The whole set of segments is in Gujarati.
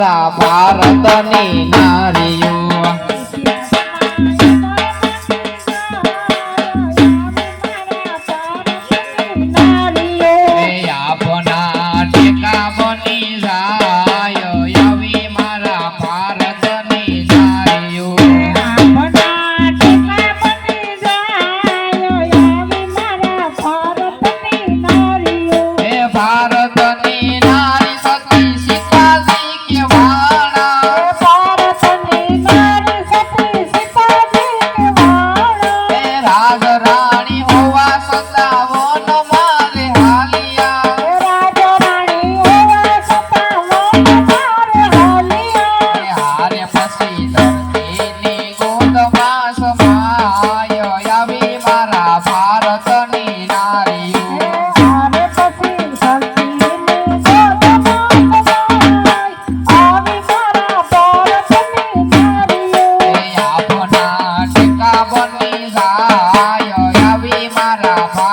ભારતની નારીઓ.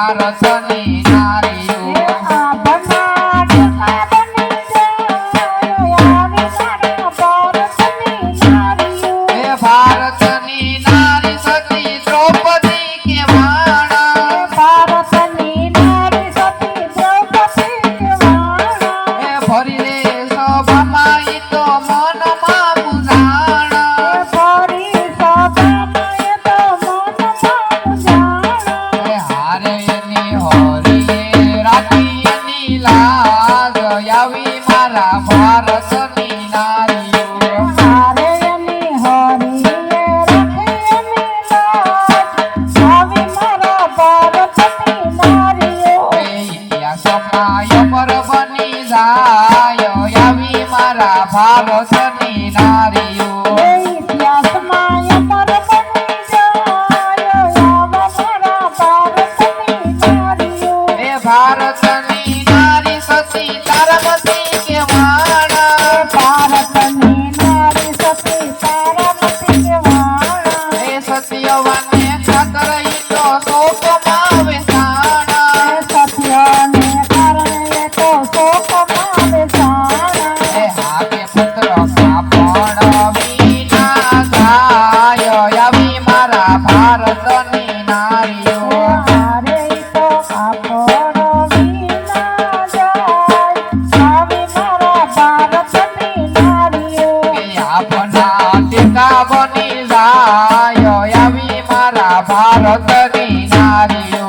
भारत Vamos. ગંગા બની જાય આવી મારા ભારતની નારીઓ.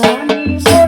做你的